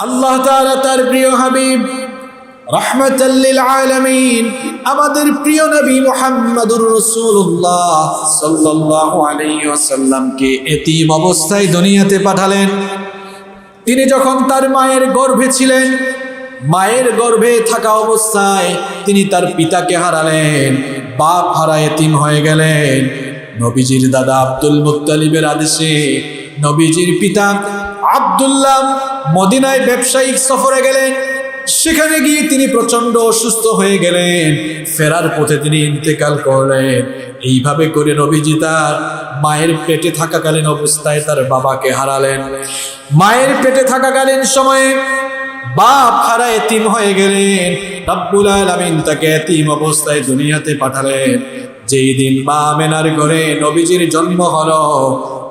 আল্লাহ তাআলা তার প্রিয় হাবিব আমাদের প্রিয় নবী মুহাম্মদুর অবস্থায় পাঠালেন। তিনি যখন তার মায়ের গর্ভে ছিলেন, মায়ের গর্ভে থাকা অবস্থায় তিনি তার পিতাকে হারালেন, বাপ হারা এতিম হয়ে গেলেন। নবীজির দাদা আব্দুল মুত্তালিবের আদেশে নবীজির পিতা আব্দুল্লাহ মদিনায় ব্যবসায়িক সফরে গেলেন। সেখানে গিয়ে তিনি প্রচণ্ড অসুস্থ হয়ে গেলেন। ফেরার পথে তিনি ইন্তেকাল করলেন। এইভাবে করে নবীজি তার মায়ের পেটে থাকাকালীন অবস্থায় তার বাবাকে হারালেন। মায়ের পেটে থাকাকালীন সময়ে বাপ হারা এতিম হয়ে গেলেন। রব্বুল আলামিন তাকে এতিম অবস্থায় দুনিয়াতে পাঠালেন। যেই দিন মা আমেনার ঘরে নবীজির জন্ম হলো,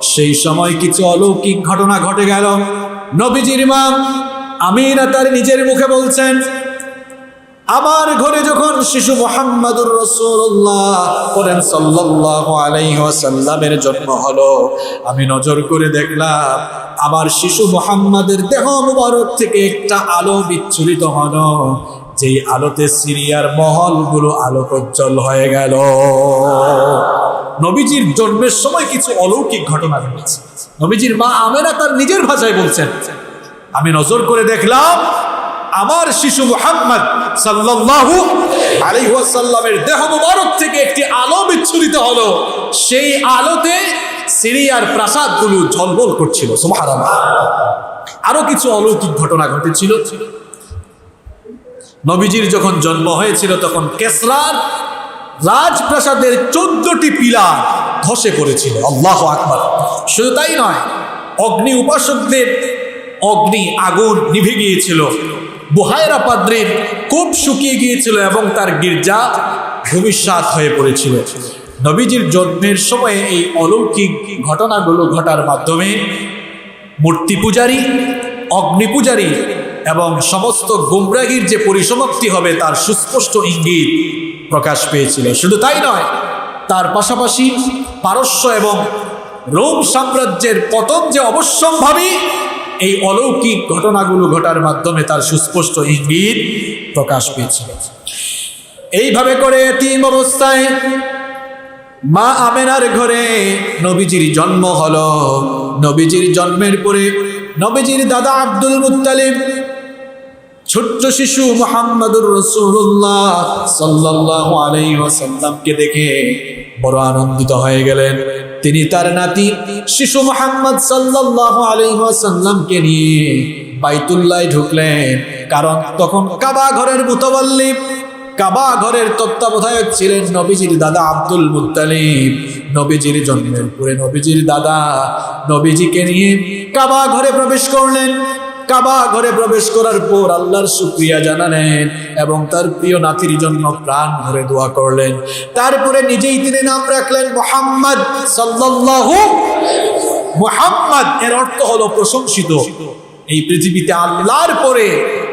সেই সময় কিছু অলৌকিক ঘটনা ঘটে গেল। নবীজির মা আমিনা তার নিজের মুখে বলছেন, আমার ঘরে যখন শিশু মোহাম্মদুর রসুল্লাহ করেন সাল্লাল্লাহু আলাইহি ওয়াসাল্লামের জন্ম হলো, আমি নজর করে দেখলাম আমার শিশু মোহাম্মদের দেহ মুবারক থেকে একটা আলো বিচ্ছুরিত হলো, যেই আলোতে সিরিয়ার মহলগুলো আলোকোজ্জ্বল হয়ে গেল। নবীজির জন্মের সময় কিছু অলৌকিক ঘটনা ঘটেছে। নবীজির মা আমেরা তার নিজের ভাষায় বলছেন। আমি নজর করে দেখলাম, আমার শিশু মুহাম্মদ সাল্লাল্লাহু আলাইহি ওয়াসাল্লামের দেহ মুবারক থেকে একটি আলো বিচ্ছুরিত হলো। সেই আলোতে সিরিয়ার প্রাসাদগুলো ঝলমল করছিল আরও কিছু অলৌকিক ঘটনা ঘটেছিল। নবীজির যখন জন্ম হয়েছিল, তখন কেসরার রাজপ্রাসাদের চোদ্দটি পিলার ধসে পড়েছিল। আল্লাহ আকবার। শুধু তাই নয়, অগ্নি উপাসকদের অগ্নি আগুন নিভে গিয়েছিল। বুহায়রা পাদ্রির কূপ শুকিয়ে গিয়েছিল এবং তার গির্জা ভবিষ্যৎ হয়ে পড়েছিল। নবীজির জন্মের সময়ে এই অলৌকিক ঘটনাগুলো ঘটার মাধ্যমে মূর্তি পূজারী, অগ্নি পূজারী এবং সমস্ত গুমরাগির যে পরিসমাপ্তি হবে তার সুস্পষ্ট ইঙ্গিত প্রকাশ পেয়েছিল শুধু তাই নয়, তার পাশাপাশি পারস্য এবং রোম সাম্রাজ্যের পতন যে অবশ্যম্ভাবী, এই অলৌকিক ঘটনাগুলো ঘটার মাধ্যমে তার সুস্পষ্ট ইঙ্গিত প্রকাশ পেয়েছিল এইভাবে করে তিন অবস্থায় মা আমেনার ঘরে নবীজির জন্ম হলো। নবীজির জন্মের পরে নবীজির দাদা আব্দুল মুত্তালিব ছোট্ট শিশু মোহাম্মদুর রসুল্লাহ সাল্লাল্লাহু আলাইহি ওয়াসাল্লামকে দেখে বড় আনন্দিত হয়ে গেলেন। তিনি তার নাতি শিশু মোহাম্মদ সাল্লাল্লাহু আলাইহি ওয়াসাল্লামকে নিয়ে বাইতুল্লাহ ঢুকলেন। কারণ তখন কাবা ঘরের মুতাবাল্লিব, কাবা ঘরের তত্ত্বাবধায়ক ছিলেন নবীজির দাদা আব্দুল মুত্তালিব। নবীজির জন্মের পরে নবীজির দাদা নবীজিকে নিয়ে কাবা ঘরে প্রবেশ করলেন। কাবা ঘরে প্রবেশ করার পর আল্লাহর শুক্রিয়া জানালেন এবং তার প্রিয় নাতির জন্য প্রাণ ভরে দোয়া করলেন। তারপরে নিজেই তিনি নাম রাখলেন মোহাম্মদ সাল্লাল্লাহু মোহাম্মদ। এর অর্থ হলো প্রশংসিত। এই পৃথিবীতে আল্লাহর পরে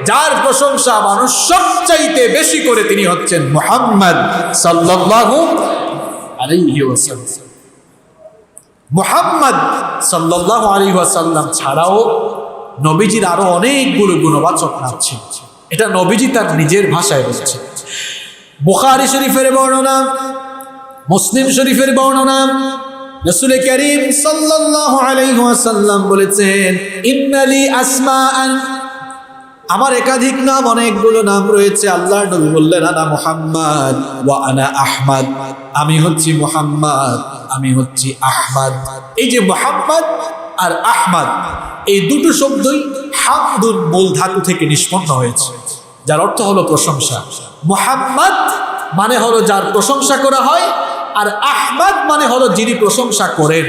যার প্রশংসা মানুষ সবচাইতে বেশি করে তিনি হচ্ছেন মোহাম্মদ ওয়াসাল্লাম। মোহাম্মদ সাল্লাল্লাহু আলাইহি ওয়াসাল্লাম ছাড়াও নবীজির আরও অনেকগুলো গুণবাচক নাম এটা নবীজি তার নিজের ভাষায় বলছে। বুখারি শরীফের বর্ণনা, মুসলিম শরীফের বর্ণনা রসুল করিম ওয়াসাল্লাম বলেছেন, ইন্নালি আসমাআন আমার একাধিক নাম, অনেকগুলো নাম রয়েছে। আল্লাহ নবী বললেন, আনা মুহাম্মদ ওয়া আনা আহমদ আমি হচ্ছি মুহাম্মদ, আমি হচ্ছি আহমদ। এই যে মুহাম্মদ আর আহমাদ, এই দুটো শব্দই হামদুর মূল ধাতু থেকে নিষ্পন্ন হয়েছে, যার অর্থ হলো প্রশংসা। মোহাম্মদ মানে হলো যার প্রশংসা করা হয়, আর আহমাদ মানে হলো যিনি প্রশংসা করেন।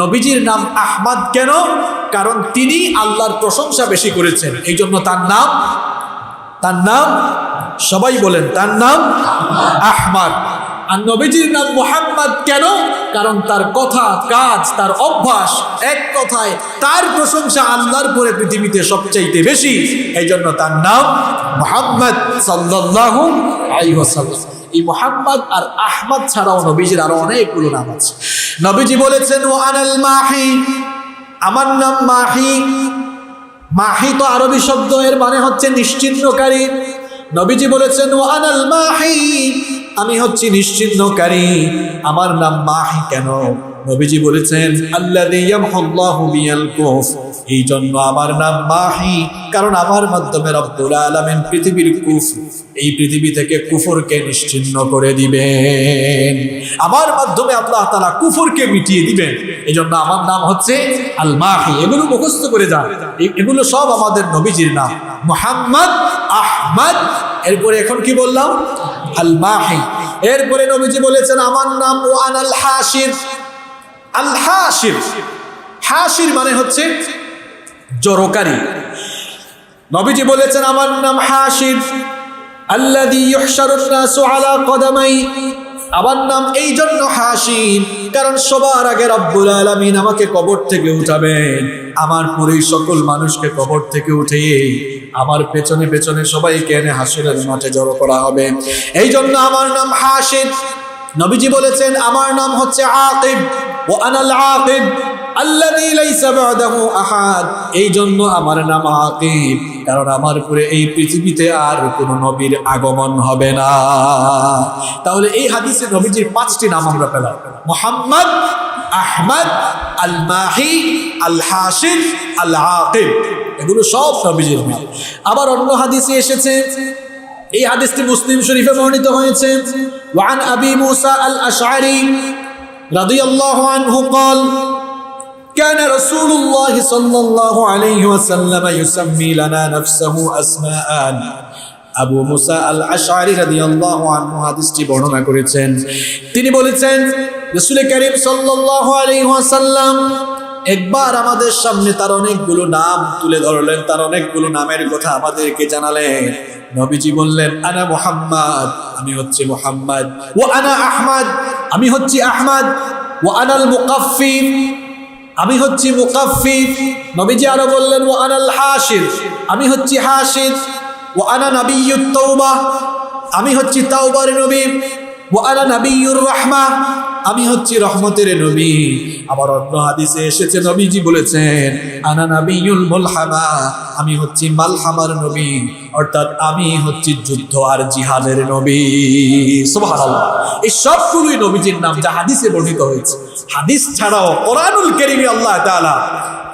নবীজির নাম আহমাদ কেন? কারণ তিনি আল্লাহর প্রশংসা বেশি করেছেন, এই জন্য তার নাম তার নাম, সবাই বলেন তার নাম, আহমদ। আর নবীজির নাম মোহাম্মদ কেন? কারণ তার কথা, কাজ, তার অভ্যাস এক কথায় তার প্রশংসা আল্লাহর পরে পৃথিবীতে সবচাইতে বেশি। এই জন্য তার নাম মোহাম্মদ ওয়াসাল্লাম। এই মোহাম্মদ আর আহমদ ছাড়াও নবীজির আরও অনেকগুলো নাম আছে। নবীজি বলেছেন, ও আনাল মাহি। আমার নাম মাহি। মাহি তো আরবি শব্দ, এর মানে হচ্ছে নিশ্চিহ্নকারী নবীজি বলেছেন, ও আনাল মাহি। আমি হচ্ছি নিশ্চিহ্নকারী। আমার নাম মাহি কেন? নবীজি বলেছেন আল্লাহ এই জন্য আমার নাম মাহি, কারণ আমার মাধ্যমে রব্বুল আলামিন পৃথিবীর কুফ এই পৃথিবী থেকে কুফরকে নিশ্চিহ্ন করে দিবেন। আমার মাধ্যমে আল্লাহ তাআলা কুফরকে মিটিয়ে দিবেন। এই জন্য আমার নাম হচ্ছে আল মাহি এগুলো মুখস্থ করে যান। এগুলো সব আমাদের নবীজির নাম। মোহাম্মদ, আহমদ। এরপরে এখন কি বললাম? আল মাহি এরপরে নবীজি বলেছেন, আমার নাম ওয়ান আল হাসির আল হাসির হাসির মানে হচ্ছে জড়কারী। নবীজি বলেছেন, আমার নাম হাসির আল্লাযী ইউহশারুন নাসু আলা কদামাই। আমার নাম এই জন্য হাসিন কারণ সবার আগে রব্বুল আলামিন আমাকে কবর থেকে উঠাবেন। আমার পরেই সকল মানুষকে কবর থেকে উঠিয়ে আমার পেছনে পেছনে সবাইকে এনে হাসুরের মাঠে জড়ো করা হবে। এই জন্য আমার নাম হাসিন নবীজি বলেছেন, আমার নাম হচ্ছে আকিব। ও আনাল আকিব এই জন্য আমার নাম আকিব, কারণ আমার পরে এই পৃথিবীতে আর কোন নবীর আগমন হবে না। তাহলে এই হাদিসে নবীজির পাঁচটি নাম আমরা পেলাম। মোহাম্মদ, আহমদ আল মাহি আল হাসিন আল আকিব এগুলো সব নবীজির নাম আবার অন্য হাদিসে এসেছে এই হাদিসটি মুসলিম শরীফে বর্ণিত হয়েছে ওয়ান আবি মুসা আল আশআরি রাদিয়াল্লাহু আনহু قال كان رسول الله صلى الله عليه وسلم يسمي لنا نفسه أسماء আবু মুসা আল আশআরি রাদিয়াল্লাহু আনহু হাদিসটি বর্ণনা করেছেন তিনি বলেছেন রাসূল করিম সাল্লাল্লাহু আলাইহি ওয়াসাল্লাম একবার আমাদের সামনে তার অনেকগুলো নাম তুলে ধরলেন, তার অনেকগুলো নামের কথা আমাদেরকে জানালেন। নবীজি বললেন, আনা মুহাম্মদ, আমি হচ্ছি মোহাম্মদ। ও আনা আহমদ, আমি হচ্ছি আহমদ। ও আনাল মুকাফফিফ আমি হচ্ছি মুকাফফিফ নবীজি আরও বললেন, ও আনাল হাসির আমি হচ্ছি হাসির ও আনা নাবিয়্যুত তওবা, আমি হচ্ছি তাওবার নবী। ও আনা নাবিয়্যুর রাহমা। আমি হচ্ছি রহমতের নবী। আবার অন্য হাদিসে এসেছে, নবীজি বলেছেন, আনা নাবিয়ুল মুলহামা আমি হচ্ছি মালহামার নবী। অর্থাৎ আমি হচ্ছি যুদ্ধ আর জিহাদের নবী। সুবহানাল্লাহ। এই সবগুলোই নবীজির নাম যা হাদিসে বর্ণিত হয়েছে। হাদিস ছাড়াও কোরআনুল কারীমে আল্লাহ তাআলা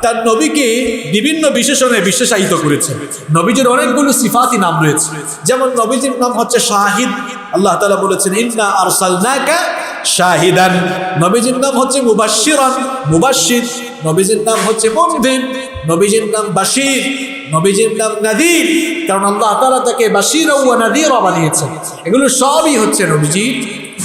তার নবীকে বিভিন্ন বিশেষণে বিশেষায়িত করেছেন। নবীজির অনেকগুলো সিফাতি নাম রয়েছে। যেমন নবীজির নাম হচ্ছে শাহিদ। আল্লাহ তাআলা বলেছেন, ইন্না আরসালনাকা শাহিদান। নবীজির নাম হচ্ছে মুবাশশিরান। মুবাশশির, নবীজির নাম হচ্ছে মুনদির নবীজির নাম বাশির, নবীজির নাম নাদির। কারণ আল্লাহ তাআলা তাকে বাশির ও নাদির বানিয়েছেন। এগুলো সবই হচ্ছে নবীজির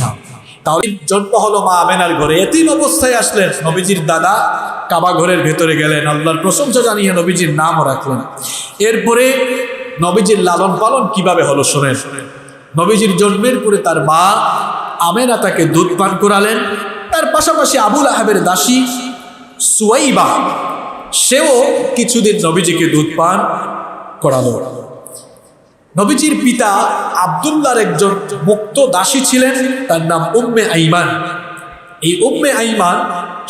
নাম তাহলে জন্ম হলো মা আমেনার ঘরে। এতিম অবস্থায় আসলেন নবীজির দাদা। কাবা ঘরের ভেতরে গেলেন। আল্লাহর প্রশংসা জানিয়ে নবীজির নামও রাখলেন। এরপরে নবীজির লালন পালন কীভাবে হলো শোনেন। নবীজির জন্মের পরে তার মা আমেনা তাকে দুধ পান করালেন। তার পাশাপাশি আবুল আহাবের দাসী সুয়াইবা, সেও কিছুদিন নবীজিকে দুধ পান করালো। নবীজির পিতা আবদুল্লার একজন মুক্ত দাসী ছিলেন, তার নাম উম্মে আইমান। এই উম্মে আইমান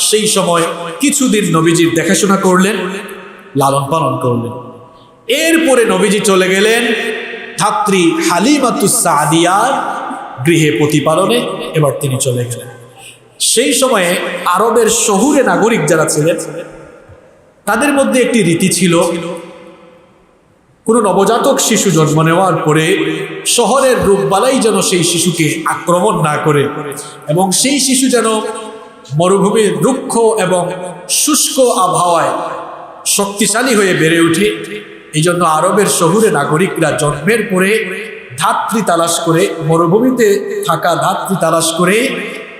সেই সময় কিছুদিন নবীজির দেখাশোনা করলেন, লালন পালন করলেন। এরপরে নবীজি চলে গেলেন ধাত্রী হালিমাতুসাদিয়ার গৃহে প্রতিপালনে এবার তিনি চলে গেলেন। সেই সময়ে আরবের শহুরে নাগরিক যারা ছিলেন, তাদের মধ্যে একটি রীতি ছিল, কোনো নবজাতক শিশু জন্ম নেওয়ার পরে শহরের রোগবালাই যেন সেই শিশুকে আক্রমণ না করে এবং সেই শিশু যেন মরুভূমির রুক্ষ এবং শুষ্ক আবহাওয়ায় শক্তিশালী হয়ে বেড়ে ওঠে এই জন্য আরবের শহুরে নাগরিকরা জন্মের পরে ধাত্রী তালাশ করে, মরুভূমিতে থাকা ধাত্রী তালাশ করে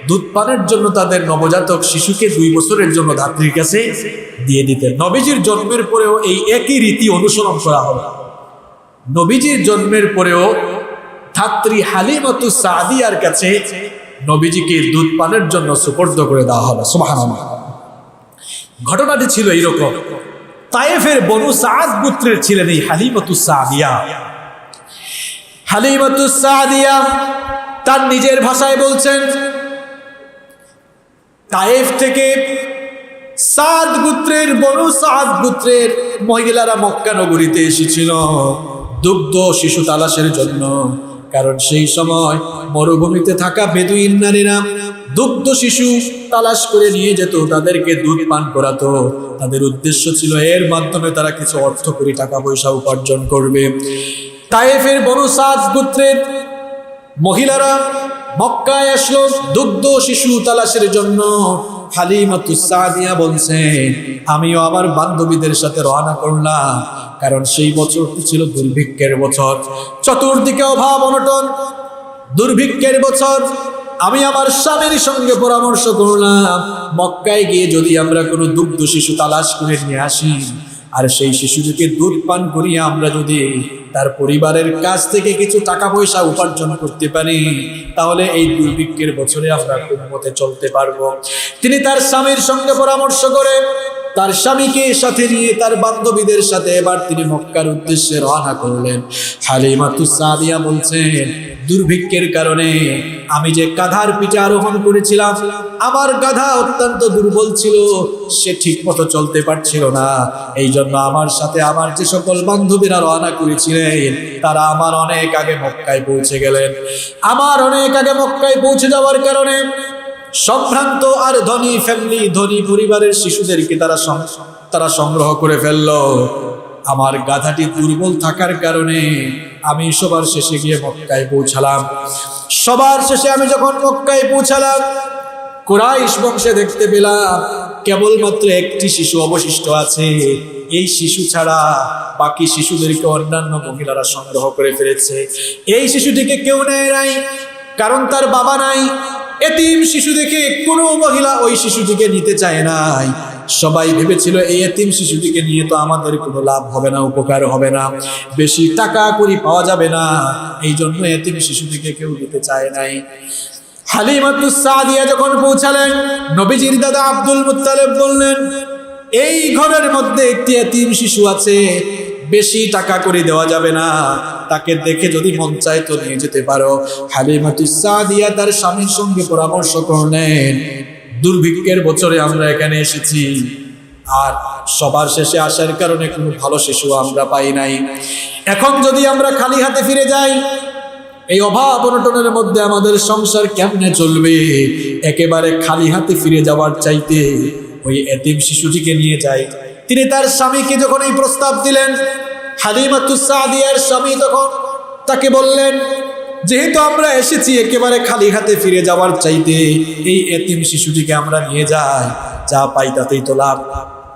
দুধ পানের জন্য তাদের নবজাতক শিশুকে দুই বছরের জন্য ধাত্রীর কাছে দিয়ে দিতেন। নবীজির জন্মের পরেও এই একই রীতি অনুসরণ করা হবে নবীজির জন্মের পরেও ধাত্রী হালিমাতু সাদিয়ার কাছে নবীজিকে দুধ পানের জন্য সুপর্দ করে দেওয়া হবে সুবহানাল্লাহ। ঘটনাটি ছিল এইরকম। তায়েফের বনু সাদ পুত্রের ছিলেন এই হালিমাতু সাদিয়া। হালিমাতু সাদিয়া তার নিজের ভাষায় বলছেন, তায়েফ থেকে সাদ গোত্রের বনু সাদ গোত্রের মহিলারা মক্কা নগরীতে এসেছিল দুগ্ধ শিশু তালাশের জন্য। কারণ সেই সময় মরুভূমিতে থাকা বেদুইন নারীরা দুগ্ধ শিশু তালাশ করে নিয়ে যেত, তাদেরকে দুধ পান করাতো। তাদের উদ্দেশ্য ছিল, এর মাধ্যমে তারা কিছু অর্থ করি টাকা পয়সা উপার্জন করবে। তায়েফের বনু সাদ গোত্রের মহিলারা মক্কায় আসলো দুগ্ধ শিশু তালাশের জন্য। হালিমাতুসাদিয়া বলছেন আমিও আমার বান্ধবীদের সাথে রওনা করলাম, কারণ সেই বছরটি ছিল দুর্ভিক্ষের বছর। চতুর্দিকে অভাব, অনটন, দুর্ভিক্ষের বছর। আমি আমার স্বামীর সঙ্গে পরামর্শ করলাম, মক্কায় গিয়ে যদি আমরা কোনো দুগ্ধ শিশু তালাশ করে নিয়ে আসি, আর সেই শিশুটিকে দুধ পান করিয়ে আমরা যদি তার পরিবারের কাছ থেকে কিছু টাকা পয়সা উপার্জন করতে পারি, তাহলে এই দুর্ভিক্ষের বছরে আমরা খুব মতে চলতে পারব। তিনি তার স্বামীর সঙ্গে পরামর্শ করে তার স্বামীকে সাথে নিয়ে তার বান্ধবীদের সাথে এবার তিনি মক্কার উদ্দেশ্যে রওনা করলেন। হালিমাতুস সাদিয়া বলছেন, দুর্ভিক্ষের কারণে আমি যে গাধার পিঠে আরোহণ করেছিলাম, আমার গাধা অত্যন্ত দুর্বল ছিল, সে ঠিক মতো চলতে পারছিল না। এই জন্য আমার সাথে আমার যে সকল বান্ধবীরা রওনা করেছিলেন, তারা আমার অনেক আগে মক্কায় পৌঁছে গেলেন। আমার অনেক আগে মক্কায় পৌঁছে যাওয়ার কারণে সম্ভ্রান্ত আর ধনী ফ্যামিলি ধনী পরিবারের শিশুদেরকে তারা তারা সংগ্রহ করে ফেলল। আমার গাধাটি দুর্বল থাকার কারণে আমি সবার শেষে গিয়ে মক্কায় পৌঁছালাম। সবার শেষে আমি যখন মক্কায় পৌঁছালাম, কোরাইশ বংশে দেখতে পেলাম, কেবলমাত্র একটি শিশু অবশিষ্ট আছে। এই শিশু ছাড়া বাকি শিশুদেরকে অন্যান্য মহিলারা সংগ্রহ করে ফেলেছে। এই শিশুটিকে কেউ নেয় নাই, কারণ তার বাবা নাই। এতিম শিশু দেখে কোনো মহিলা ওই শিশুটিকে নিতে চায় নাই। সবাই ভেবেছিল, এই এতিম শিশুটিকে নিয়ে তো আমাদের কোনো লাভ হবে না, উপকার হবে না। বেশি টাকা করি পাওয়া যাবে না। এই জন্য এতিম শিশুটিকে কেউ নিতে চায় নাই। হালিমাতুস সাদিয়া যখন পৌঁছালেন, নবীজির দাদা আব্দুল মুত্তালেব বললেন, এই ঘরের মধ্যে একটি এতিম শিশু আছে বেশি টাকা করে দেওয়া যাবে না। তাকে দেখে যদি মন চায় তো নিয়ে যেতে পারো। হালিমাতুস সাদিয়া তার স্বামীর সঙ্গে পরামর্শ করলেন, দুর্ভিক্ষের বছরে আমরা এখানে এসেছি। আর সবার শেষে আসার কারণে কোনো ভালো শিশু আমরা পাই নাই। এখন যদি আমরা খালি হাতে ফিরে যাই, এই অভাব অনটনের মধ্যে আমাদের সংসার কেমনে চলবে? একেবারে খালি হাতে ফিরে যাওয়ার চাইতে ওই এতিম শিশুটিকে নিয়ে যায় তিনি তার স্বামীকে যখন এই প্রস্তাব দিলেন হালিমাতুসাদিয়ার স্বামী তখন তাকে বললেন, যেহেতু আমরা এসেছি একেবারে খালি হাতে ফিরে যাওয়ার চাইতে, এই এতিম শিশুটিকে আমরা নিয়ে যাই, যা পাই তাতেই তো লাভ।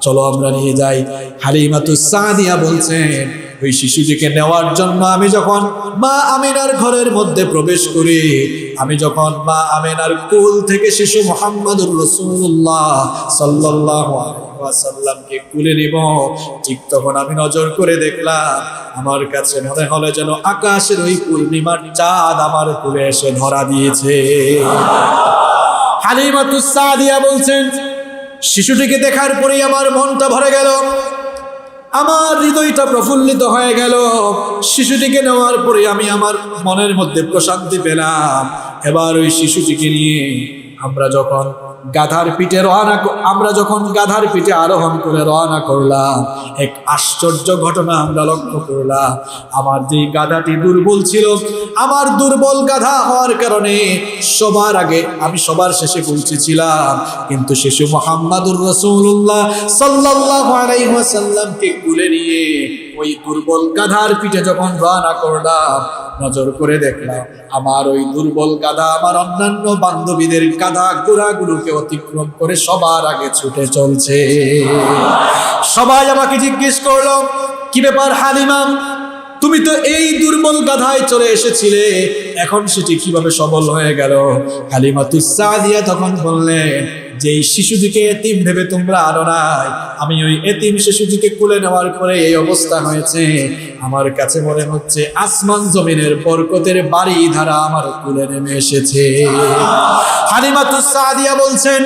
চলো আমরা নিয়ে যাই। হালিমাতুসাদিয়া বলছেন ওই শিশুটিকে নেওয়ার জন্য আমি যখন মা আমিনার ঘরের মধ্যে প্রবেশ করি, আমি যখন মা আমিনার কুল থেকে শিশু মোহাম্মদুর রসুল্লাহ সাল্লাহ সাল্লামকে কুলে নিব, ঠিক তখন আমি নজর করে দেখলাম, আমার কাছে মনে হলো যেন আকাশের ওই পূর্ণিমার চাঁদ আমার কুলে এসে ধরা দিয়েছে। হালিমাতুস সাদিয়া বলছেন শিশুটিকে দেখার পরেই আমার মনটা ভরে গেল। আমার হৃদয়টা প্রফুল্লিত হয়ে গেল। শিশুটিকে নেওয়ার পরে আমি আমার মনের মধ্যে প্রশান্তি পেলাম। এবার ওই শিশুটিকে নিয়ে আমরা যখন গাধার পিঠে রওনা আমরা যখন গাধার পিঠে আরোহণ করে রওনা করলাম, এক আশ্চর্য ঘটনা আমরা লক্ষ্য করলাম। আমার যে গাধাটি দুর্বল ছিল, আমার দুর্বল গাধা হওয়ার কারণে সবার আগে আমি সবার শেষে পৌঁছেছিলাম। কিন্তু শিশু মোহাম্মদুর রসুল্লাহ সাল্লাল্লাহু আলাইহি ওয়াসাল্লামকে কুলে নিয়ে ওই দুর্বল গাধার পিঠে যখন রানা করলাম, নজর করে দেখলাম, আমার ওই দুর্বল গাধা আমার অন্যান্য বান্ধবীদের গাধা গোড়াগুলোকে অতিক্রম করে সবার আগে ছুটে চলছে। সবাই আমাকে জিজ্ঞেস করল, কি ব্যাপার হালিমাম তুমি তো এই দুর্বল গাধায় চলে এসেছিলে। এখন সেটি কীভাবে সবল হয়ে গেল? সাদিয়া তখন বললেন যে শিশুটিকে এতিম ভেবে তোমরা আরও নাই, আমি ওই এতিম শিশুটিকে কুলে নেওয়ার পরে এই অবস্থা হয়েছে। আমার কাছে মনে হচ্ছে আসমান জমিনের বরকতের বাড়ি ধারা আমার কুলে নেমে এসেছে। হালিমাতুস সাদিয়া বলছেন,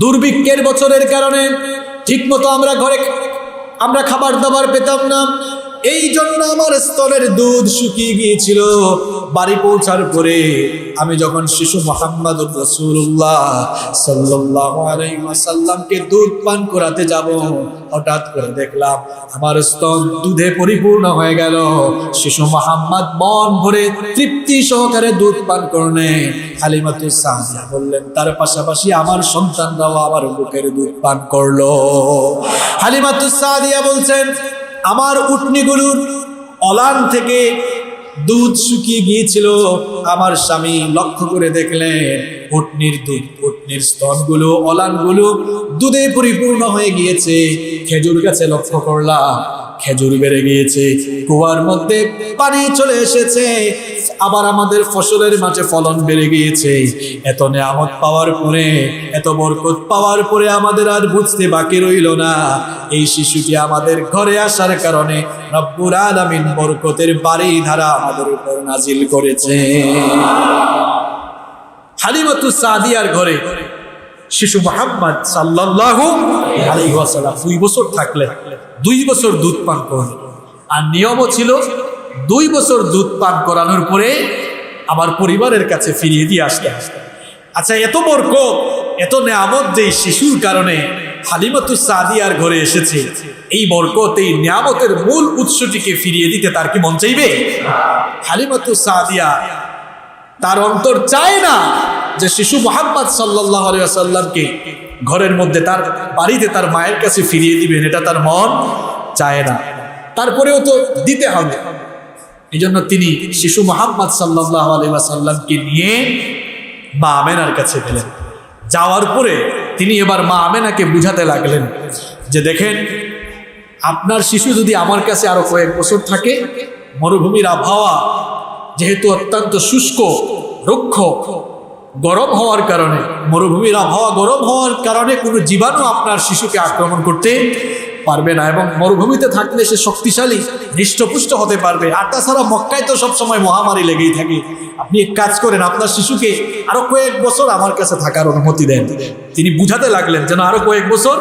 দুর্ভিক্ষের বছরের কারণে ঠিকমতো আমরা ঘরে, আমরা খাবার দাবার পেতাম না। এই জন্য আমার স্তনের দুধ শুকিয়ে গিয়েছিল। বাড়ি পৌঁছার পরে আমি যখন শিশু মোহাম্মদ রসুল্লাহ সাল্লামকে দুধ পান করাতে যাব, হঠাৎ করে দেখলাম আমার স্তন দুধে পরিপূর্ণ হয়ে গেল। শিশু মোহাম্মদ মন ভরে তৃপ্তি সহকারে দুধ পান করলেন। হালিমাতু সাহায্য বললেন, তার পাশাপাশি আমার সন্তানরাও আমার বুকের দুধ পান করল। হালিমাতু বলছেন আমার উটনিগুলোর অলান থেকে দুধ শুকিয়ে গিয়েছিল। আমার স্বামী লক্ষ্য করে দেখলেন, উটনির দুধ, উটনির স্তনগুলো, অলানগুলো দুধে পরিপূর্ণ হয়ে গিয়েছে। খেজুর গাছে লক্ষ্য করলাম খেজুর বেড়ে গিয়েছে কুয়ার মধ্যে পানি চলে এসেছে, আবার আমাদের ফসলের মাঝে ফলন বেড়ে গিয়েছে। এত নেয়ামত পাওয়ার পরে, এত বরকত পাওয়ার পরে আমাদের আর বুঝতে বাকি রইল না। এই শিশুটি আমাদের ঘরে আসার কারণে রব্বুর আলামিন বরকতের বাড়ি ধারা আমাদের উপর নাজিল করেছে। হালিমাতু সাদিয়ার ঘরে শিশু মোহাম্মদ সাল্লাল্লাহু দুই বছর থাকলে দুই বছর দুধ পান করলেন আর নিয়মও ছিল দুই বছর দুধ পান করানোর পরে আমার পরিবারের কাছে ফিরিয়ে দিয়ে আসতে আসতে আচ্ছা এত বরকত, এত নেয়ামত যে শিশুর কারণে হালিমাতু সাদিয়ার ঘরে এসেছে, এই বরকত, এই নিয়ামতের মূল উৎসটিকে ফিরিয়ে দিতে তার কি মন চাইবে? হালিমাতু সাদিয়া তার অন্তর চায় না যে শিশু মোহাম্মদ সাল্লাহ আলিয়া সাল্লামকে ঘরের মধ্যে তার বাড়িতে তার মায়ের কাছে ফিরিয়ে দিবেন, এটা তার মন চায় না। তারপরেও তো দিতে হবে। এই জন্য তিনি শিশু মোহাম্মদ সাল্লাহ আলাইসাল্লামকে নিয়ে মা আমেনার কাছে গেলেন। যাওয়ার পরে তিনি এবার মা আমেনাকে বুঝাতে লাগলেন যে, দেখেন, আপনার শিশু যদি আমার কাছে আরও কয়েক বছর থাকে, মরুভূমির আবহাওয়া যেহেতু অত্যন্ত শুষ্ক, রুক্ষ গরম হওয়ার কারণে, মরুভূমির আবহাওয়া গরম হওয়ার কারণে কোনো জীবাণু আপনার শিশুকে আক্রমণ করতে পারবে না এবং মরুভূমিতে থাকলে সে শক্তিশালী, হৃষ্টপুষ্ট হতে পারবে। আর তাছাড়া মক্কায় তো সবসময় মহামারী লেগেই থাকে। আপনি এক কাজ করেন, আপনার শিশুকে আরও কয়েক বছর আমার কাছে থাকার অনুমতি দেন। তিনি বুঝাতে লাগলেন যেন আরও কয়েক বছর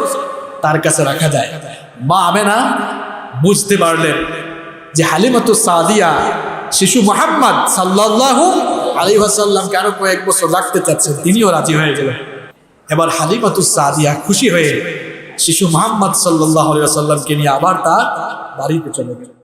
তার কাছে রাখা যায়। মা আমেনা বুঝতে পারলেন যে হালিমাতু সাদিয়া, শিশু মোহাম্মদ সাল্লাল্লাহু আলী ওয়াসাল্লামকে আরও কয়েক বছর রাখতে চাচ্ছেন তিনিও রাজি হয়ে গেলেন। এবার হালিমাতু সাদিয়া খুশি হয়ে শিশু মোহাম্মদ সাল্লাহ আলিয়া সাল্লামকে নিয়ে আবার তার বাড়িতে চলে গেলেন